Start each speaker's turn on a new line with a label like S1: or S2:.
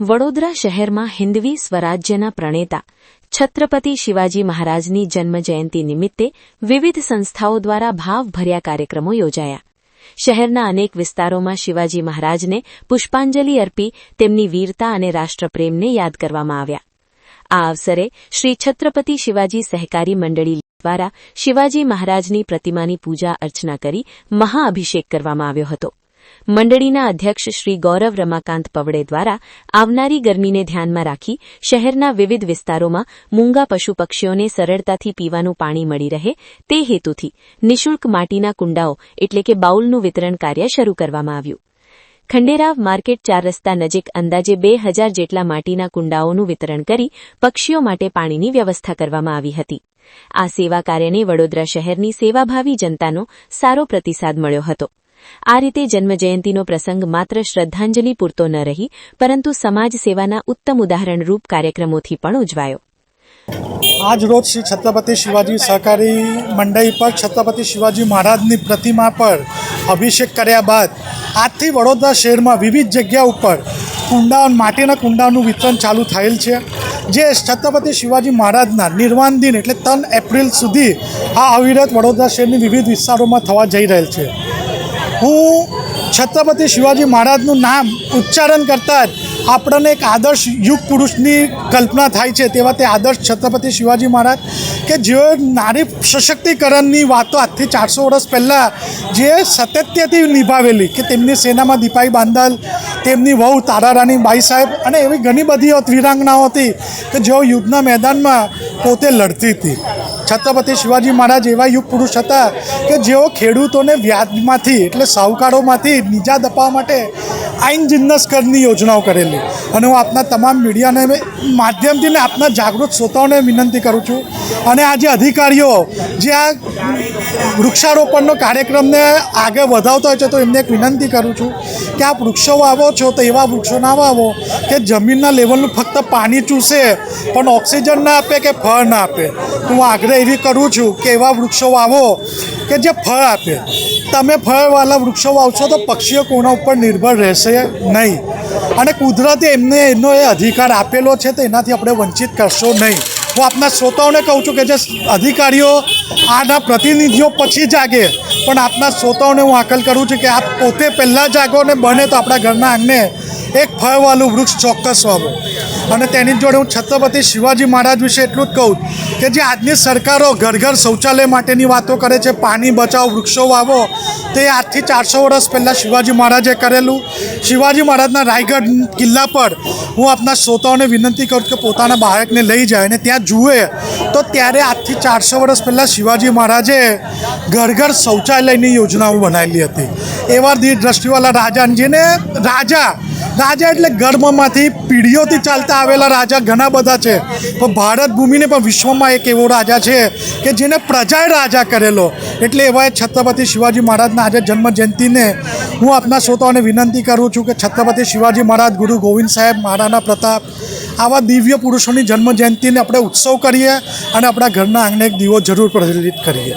S1: વડોદરા શહેરમાં હિન્દવી સ્વરાજ્યના પ્રણેતા છત્રપતિ શિવાજી મહારાજની જન્મજયંતિ નિમિત્તે વિવિધ સંસ્થાઓ દ્વારા ભાવભર્યા કાર્યક્રમો યોજાયા. શહેરના અનેક વિસ્તારોમાં શિવાજી મહારાજને પુષ્પાંજલિ અર્પી તેમની વીરતા અને રાષ્ટ્રપ્રેમને યાદ કરવામાં આવ્યા. આ અવસરે શ્રી છત્રપતિ શિવાજી સહકારી મંડળી દ્વારા શિવાજી મહારાજની પ્રતિમાની પૂજા અર્ચના કરી મહાઅભિષેક કરવામાં આવ્યો હતો. મંડળીના અધ્યક્ષ શ્રી ગૌરવ રમાકાંત પવડે દ્વારા આવનારી ગરમીને ધ્યાનમાં રાખી શહેરના વિવિધ વિસ્તારોમાં મૂંગા પશુ પક્ષીઓને સરળતાથી પીવાનું પાણી મળી રહે તે હેતુથી નિઃશુલ્ક માટીના કુંડાઓ એટલે કે બાઉલનું વિતરણ કાર્ય શરૂ કરવામાં આવ્યું. ખંડેરાવ માર્કેટ ચાર રસ્તા નજીક અંદાજે બે હજાર જેટલા માટીના કુંડાઓનું વિતરણ કરી પક્ષીઓ માટે પાણીની વ્યવસ્થા કરવામાં આવી હતી. આ સેવા કાર્યને વડોદરા શહેરની સેવાભાવી જનતાનો સારો પ્રતિસાદ મળ્યો હતો. આ રીતે જન્મજયંતિનો પ્રસંગ માત્ર શ્રદ્ધાંજલિ પૂરતો ન રહી, પરંતુ સમાજ સેવાના ઉત્તમ ઉદાહરણરૂપ કાર્યક્રમોથી પણ ઉજવાયો.
S2: આજ રોજ શ્રી છત્રપતિ શિવાજી સહકારી મંડળી પર છત્રપતિ શિવાજી મહારાજની પ્રતિમા પર અભિષેક કર્યા બાદ આજથી વડોદરા શહેરમાં વિવિધ જગ્યા ઉપર કુંડાઓ માટીના કુંડાનું વિતરણ ચાલુ થયેલ છે, જે છત્રપતિ શિવાજી મહારાજના નિર્વાણ દિન એટલે ત્રણ એપ્રિલ સુધી આ અવિરત વડોદરા શહેરની વિવિધ વિસ્તારોમાં થવા જઈ રહેલ છે. હું છત્રપતિ શિવાજી મહારાજનું નામ ઉચ્ચારણ કરતાં જ આપણને એક આદર્શ યુગ પુરુષની કલ્પના થાય છે તેવા તે આદર્શ છત્રપતિ શિવાજી મહારાજ કે જેઓ નારી સશક્તિકરણની વાતો આજથી ચારસો વર્ષ પહેલાં જે સતત્યથી નિભાવેલી કે તેમની સેનામાં દીપાઈ બાંદલ તેમની વહુ તારારાની બાઈ સાહેબ અને એવી ઘણી બધી વીરાંગનાઓ હતી કે જેઓ યુદ્ધના મેદાનમાં પોતે લડતી હતી. છત્રપતિ શિવાજી મહારાજ એવા યુગ પુરુષ હતા કે જેઓ ખેડૂતોને વ્યાજમાંથી એટલે સાહુકારોમાંથી નિજાત અપાવવા માટે આઈન જિન્નસ કરની યોજનાઓ કરેલી. અને હું આપના તમામ મીડિયાને માધ્યમથી ને આપના જાગૃત શ્રોતાઓને વિનંતી કરું છું અને આ જે અધિકારીઓ જે આ વૃક્ષારોપણનો કાર્યક્રમને આગળ વધાવતા હોય છે, તો એમને એક વિનંતી કરું છું કે આપ વૃક્ષો વાવો છો તો એવા વૃક્ષો ના વાવો કે જમીનના લેવલનું ફક્ત પાણી ચૂસે પણ ઓક્સિજન ના આપે કે ફળ ના આપે. હું આગ્રહ એવી કરું છું કે એવા વૃક્ષો વાવો કે જે ફળ આપે. તમે ફળવાળા વૃક્ષો વાવશો તો પક્ષીઓ કોના ઉપર નિર્ભર રહેશે નહીં. અને કુદરતે એમને એનો એ અધિકાર આપેલો છે, તો એનાથી આપણે વંચિત કરશો નહીં. હું આપના શ્રોતાઓને કહું છું કે જે અધિકારીઓ આના પ્રતિનિધિઓ પછી જાગે, પણ આપના શ્રોતાઓને હું આકલ કરું છું કે આપ પોતે પહેલાં જાગો ને બને તો આપણા ઘરના આંગણે એક ફળવાળું વૃક્ષ ચોક્કસ વાવો. અને તેની જોડે હું છત્રપતિ શિવાજી મહારાજ વિશે એટલું જ કહું કે જે આજની સરકારો ઘર ઘર શૌચાલય માટેની વાતો કરે છે, પાણી બચાવો, વૃક્ષો વાવો, તે આજથી ચારસો વર્ષ પહેલાં શિવાજી મહારાજે કરેલું. શિવાજી મહારાજના રાયગઢ કિલ્લા પર હું આપના શ્રોતાઓને વિનંતી કરું કે પોતાના બાળકને લઈ જાય અને ત્યાં જુએ. તો ત્યારે આજથી ચારસો વર્ષ પહેલાં શિવાજી મહારાજે ઘર ઘર શૌચાલયની યોજનાઓ બનાવેલી હતી. એવા દ્રષ્ટિવાળા રાજા જેને રાજા રાજા એટલે ગર્ભમાંથી પીઢીઓથી ચાલતા આવેલા રાજા ઘણા બધા છે. પણ ભારત ભૂમિને પણ વિશ્વમાં એક એવો રાજા છે કે જેને પ્રજાએ રાજા કરેલો. એટલે એવા છત્રપતિ શિવાજી મહારાજના આજે જન્મ જયંતિને હું આપના શ્રોતાઓને વિનંતી કરું છું કે છત્રપતિ શિવાજી મહારાજ, ગુરુ ગોવિંદ સાહેબ, મહારાણા પ્રતાપ, આવા દિવ્ય પુરુષોની જન્મ જયંતિને આપણે ઉત્સવ કરીએ અને આપણા ઘરના આંગણે એક દીવો જરૂર પ્રજ્વલિત કરીએ.